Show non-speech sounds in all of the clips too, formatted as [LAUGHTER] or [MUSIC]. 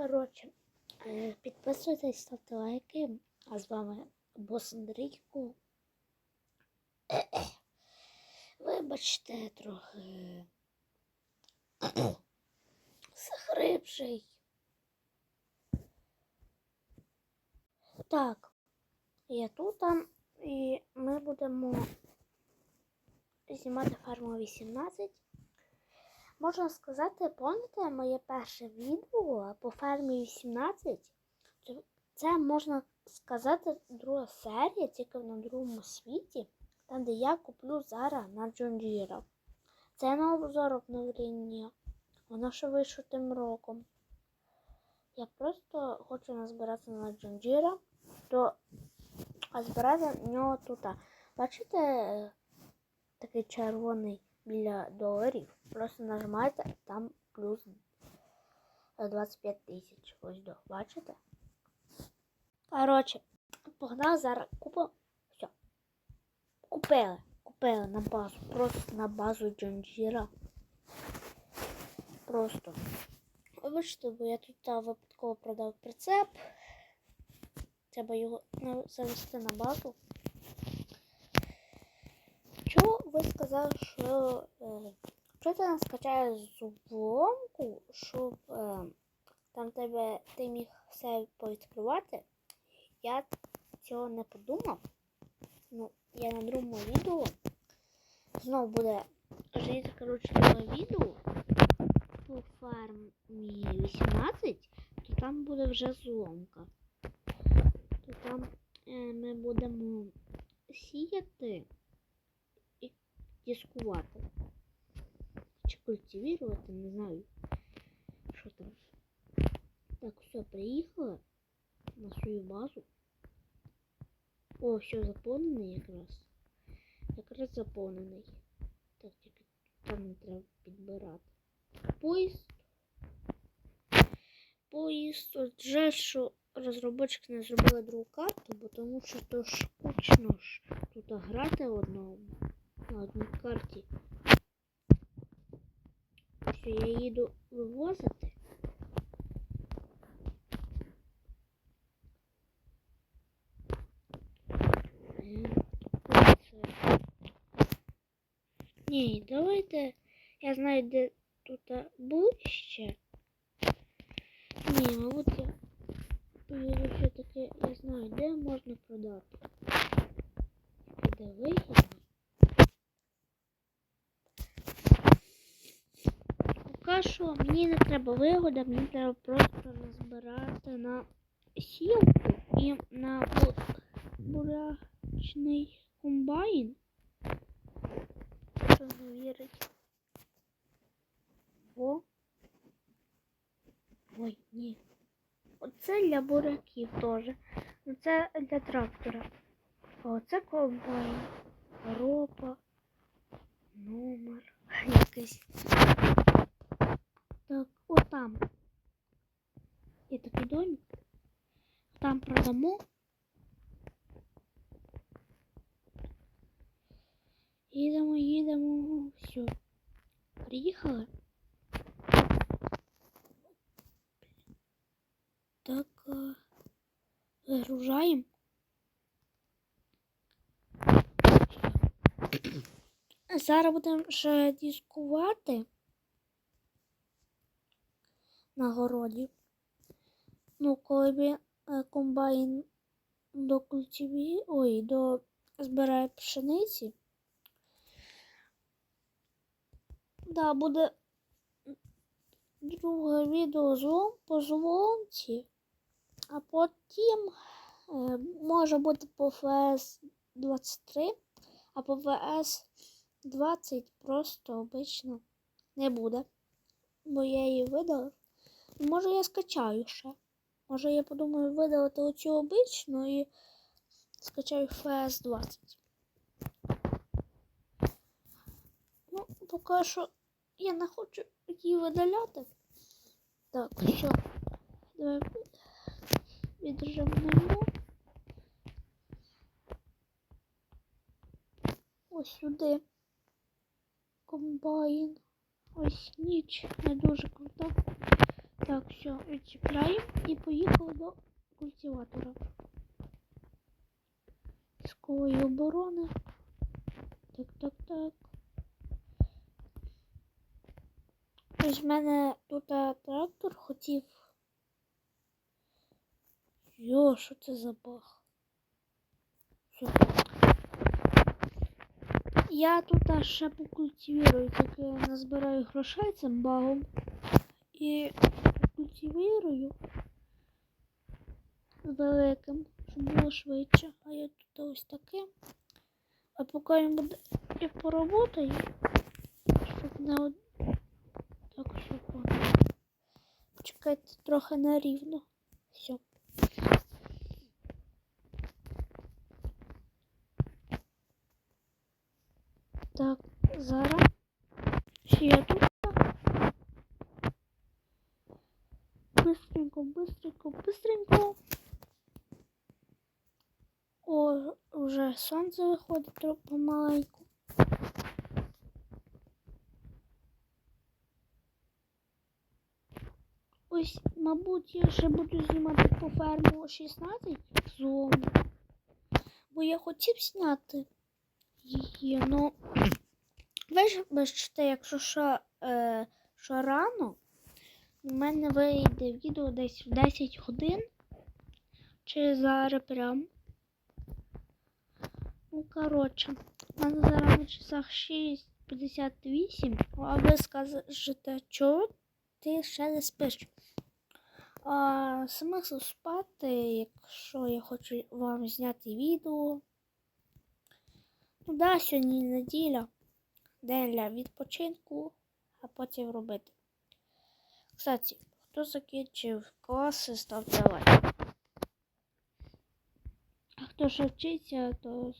Коротше, е, підписуйтесь, ставте лайки. А з вами бос Андрійко. [COUGHS] Вибачте, трохи [COUGHS] захрипший. Так, я тут і ми будемо знімати ферму 18. Можна сказати, пам'ятаєте моє перше відео по фермі 18? Це- можна сказати друга серія, тільки на другому світі, там, де я куплю зараз на Джонджіра. Це на обзор обновлення. Воно ще вийшло тим роком. Я просто хочу назбирати на Джонджіра, то збирати в нього тут. Бачите, е, такий червоний біля доларів. Просто нажимаєте там плюс е, 25 тисяч. Ось до. Бачите? Коротше, погнали зараз купимо. Все. Купили. Купили на базу. Просто на базу Джонджіра. Просто. Вибачте, бо я тут та, випадково продав прицеп. Треба його завести на базу. Чого ви сказали, що е, що ти не скачаєш зубомку, щоб е, там тебе ти міг все повідкривати? Я цього не подумав. Ну, я на другому відео. Знову буде жити, коротше, друге відео по фармі 18, то там буде вже зломка. То там е, ми будемо сіяти дискувати. Чи культивувати, не знаю. Що там. Так, все, приїхала на свою базу. О, все заповнений якраз. Якраз заповнений. Так, тільки там не треба підбирати. Поїзд. Поїзд. От жаль, що розробники не зробили другу карту, бо тому що то скучно ж тут грати одному на одній карті. Що я їду вивозити. Е, куди це? Ні, давайте. Я знаю, де тут ближче. Ні, мабуть, я поїду все таки, я знаю, де можна продати. Де Що мені не треба вигода, мені треба просто назбирати на сілку і на бурячний комбайн. Хто не вірить. О. Ой, ні. Оце для буряків теж. Це для трактора. А оце комбайн. Ропа. Номер. Якийсь. Так, отам. Є такий домик. Там продамо. Їдемо, їдемо. Все. Приїхали. Так, е, загружаємо. Зараз будемо ще дискувати на городі. Ну, коли бі- е, комбайн до культиві, ой, до збирає пшениці. Да, буде друге відео злом по зломці, а потім е, може бути по ФС 23, а по ВС 20 просто обично не буде. Бо я її видалив. Може я скачаю ще. Може я подумаю видалити оцю обичну і скачаю ФС 20. Ну, поки що я не хочу її видаляти. Так, все. Давай віджимемо. Ось сюди. Комбайн. Ось ніч не дуже крута. Так, все, відчіпляємо і поїхали до культиватора. Військової оборони. Так, так, так. Ось в мене тут трактор хотів. Йо, що це за баг? Все. Я тут ще покультивірую, тільки назбираю грошей цим багом. І культивірую великим, щоб було швидше. А я тут ось таке. А поки він буде і поработаю, щоб не од... так все. Почекайте трохи на рівно. Все. Так, зараз. Ще я тут. Быстренько, быстренько, быстренько. О, вже сонце виходить трохи помаленьку. Ось, мабуть, я ще буду знімати по ферму 16 зому. Бо я хотів зняти її, ну ви ж бачите, якщо що, е, що рано, у мене вийде відео десь в 10 годин. Чи зараз прям. Ну, коротше, у мене зараз на часах 6.58, а ви скажете, чого ти ще не спиш? А, смисл спати, якщо я хочу вам зняти відео. Ну да, сьогодні неділя, день для відпочинку, а потім робити. Кстати, хто закінчив класи, ставте лайк. А хто ще вчиться, то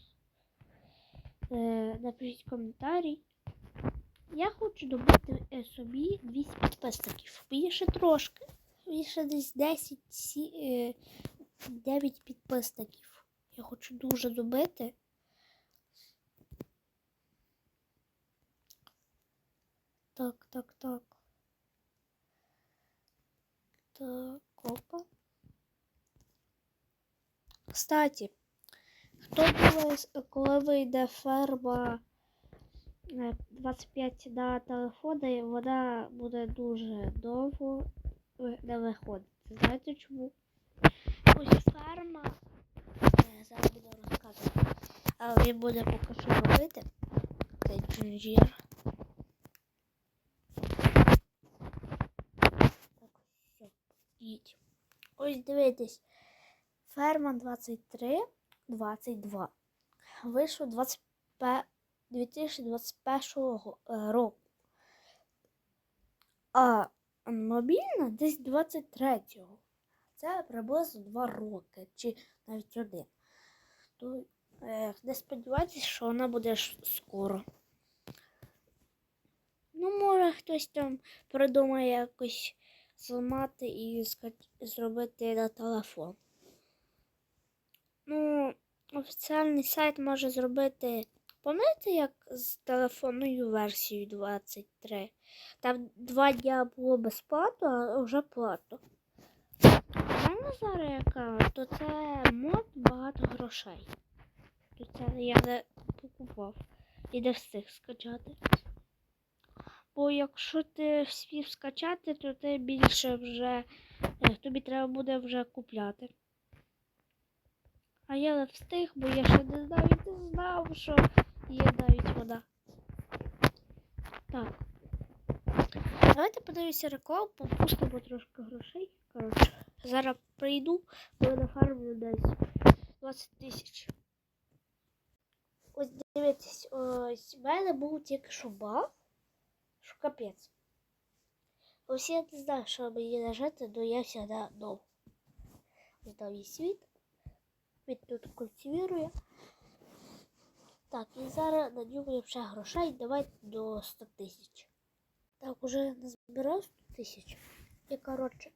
е, напишіть коментарі. Я хочу добити собі 200 підписників. Мені ще трошки. Мені ще десь 10, сі, е, 9 підписників. Я хочу дуже добити. Так, так, так. Так, опа. Кстати, хто думає, коли вийде ферма е, 25 на телефони, вона буде дуже довго не виходити. Знаєте чому? Ось ферма. е, Зараз буду розказувати. Але він буде поки що робити. Цей джунжір. Так, все, їдь. Ось дивитесь. Ферма 23, 22. Вийшов 25 2021 е, року. А мобільна десь 23-го. Це приблизно 2 роки, чи навіть один. То е, не сподівайтесь, що вона буде скоро. Ну, може, хтось там придумає якось зламати і зробити на телефон. Ну, офіціальний сайт може зробити. Пам'ятаєте, як з телефонною версією 23? Там два дня було безплатно, а вже платно. Мене зараз яка, то це мод багато грошей. То це я не покупав і не встиг скачати. Бо якщо ти встиг скачати, то ти більше вже е, тобі треба буде вже купляти. А я не встиг, бо я ще не навіть не знав, що є навіть вода. Так. Давайте подивимося рекламу, попустимо трошки грошей. Коротше, зараз прийду, коли нафармлю десь 20 тисяч. Ось дивіться, ось в мене був тільки що баг, що капець. Я не знаю, що мені нажати, але я завжди довго. Ось там світ. Він тут культивірує. Так, і зараз на ньому ще грошей. Давайте до 100 тисяч. Так, уже назбирав 100 тисяч. І коротше,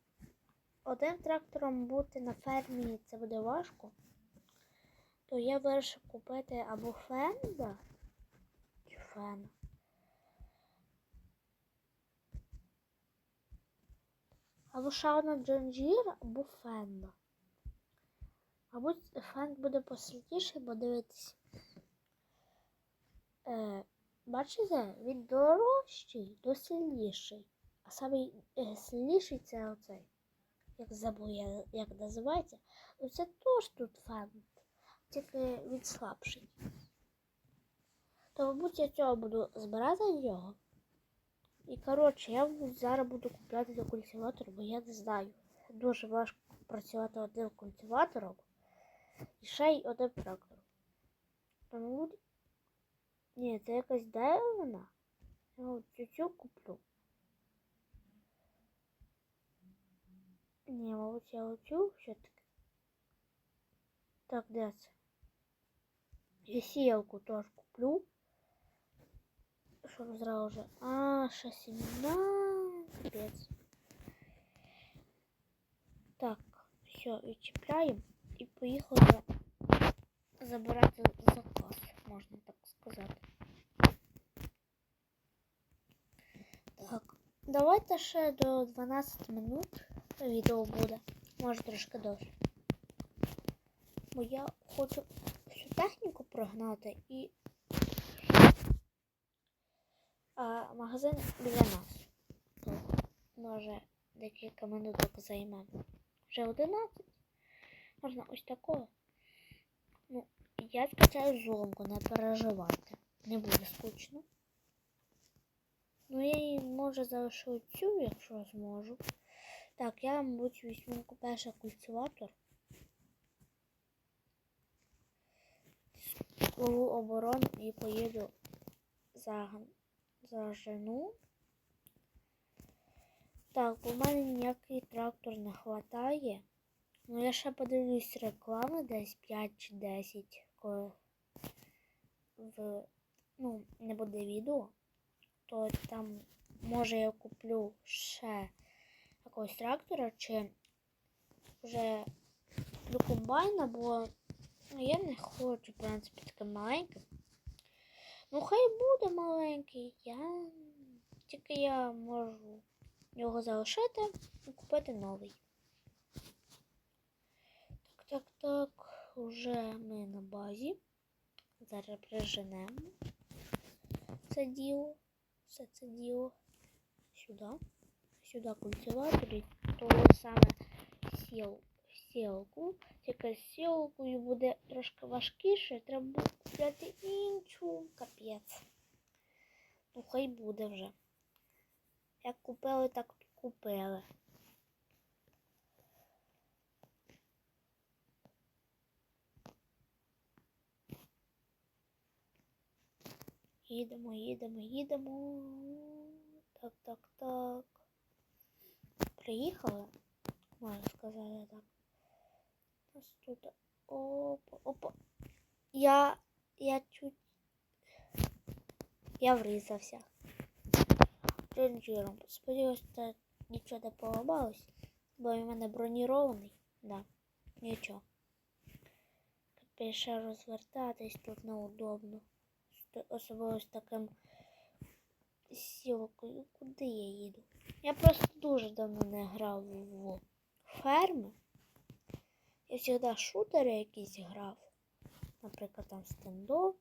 одним трактором бути на фермі це буде важко. То я вирішив купити або фенда чи фена. Або Шауна Джанжір, або Фенда. Мабуть, Фенд буде посвітіший, бо дивитись. Е, бачите, він дорожчий до сильніший. А самий е, сильніший це оцей. Як забув я, як називається. Ну це теж тут фенд. Тільки він слабший. То, мабуть, я цього буду збирати його. І коротше, я бу- зараз буду купляти до культиватор, бо я не знаю. Дуже важко працювати одним культиватором і ще й одним трактором. Тому ні, це якась деревина. Я от цю цю куплю. Ні, мабуть, я оцю все-таки. Так, де це? І сіялку теж куплю. Щоб зразу вже. А, ще. Капець. Так, все, відчіпляємо і поїхали забирати заказ, можна так сказати. Так, давайте ще до 12 минут відео буде. Може трошки довше. Бо я хочу всю техніку прогнати і а, магазин біля нас. То, може декілька минуток займе. Вже 11. Можна ось такого. Ну, я скачаю зломку, не переживайте. Не буде скучно. Ну, я її може залишу цю, якщо зможу. Так, я, мабуть, візьму перший культиватор. Кругу оборону і поїду за, за жену. Так, у мене ніякий трактор не хватає. Ну, я ще подивлюсь реклами десь 5 чи 10, коли в, ну, не буде відео, то там може я куплю ще якогось трактора чи вже до комбайна, бо ну, я не хочу, в принципі, таке маленьке. Ну, хай буде маленький, я тільки я можу його залишити і купити новий. Так, так, так, уже ми на базі. Зараз приженемо це діло, все це діло сюди. Сюди культиватор і то саме сіл, сілку. Тільки з сілкою буде трошки важкіше, треба буде купляти іншу капець. Ну, хай буде вже. Як купили, так купили. Їдемо, їдемо, їдемо. Так, так, так. Приїхали, можна сказати так. Нас тут. Опа, опа. Я. Я чуть. Я врізався. Джинджиром. Сподіваюсь, це нічого не поламалось. Бо в мене бронірований. Да. Нічого. Ще розвертатись тут неудобно. Особливо з таким сілкою. Куди я їду? Я просто дуже давно не грав в ферми. Я завжди шутери якісь грав. Наприклад, там стендов.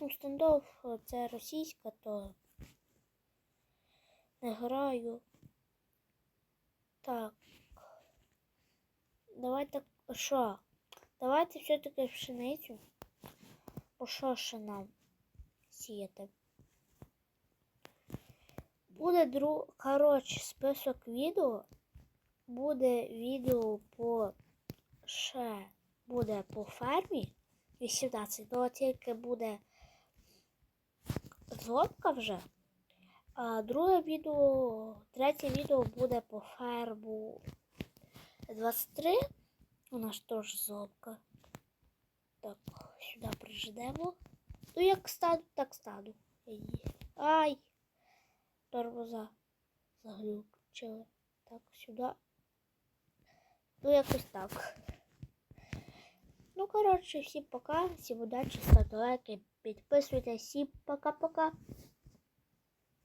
Ну, стендов е, це російська, то не граю. Так. Давайте що? Давайте все-таки пшеницю. Бо що ще нам сіяти? Буде друг. Коротше, список відео. Буде відео по ще буде по фермі 18, то тільки буде злобка вже. А друге відео, третє відео буде по ферму 23. У нас теж злобка. Так, сюди приждемо. Ну, як стану, так стану. Ай! Тормоза заглючили. Так, сюди. Ну, якось так. Ну, коротше, всім пока, всім удачі, ставте лайки, підписуйтесь, всім пока-пока.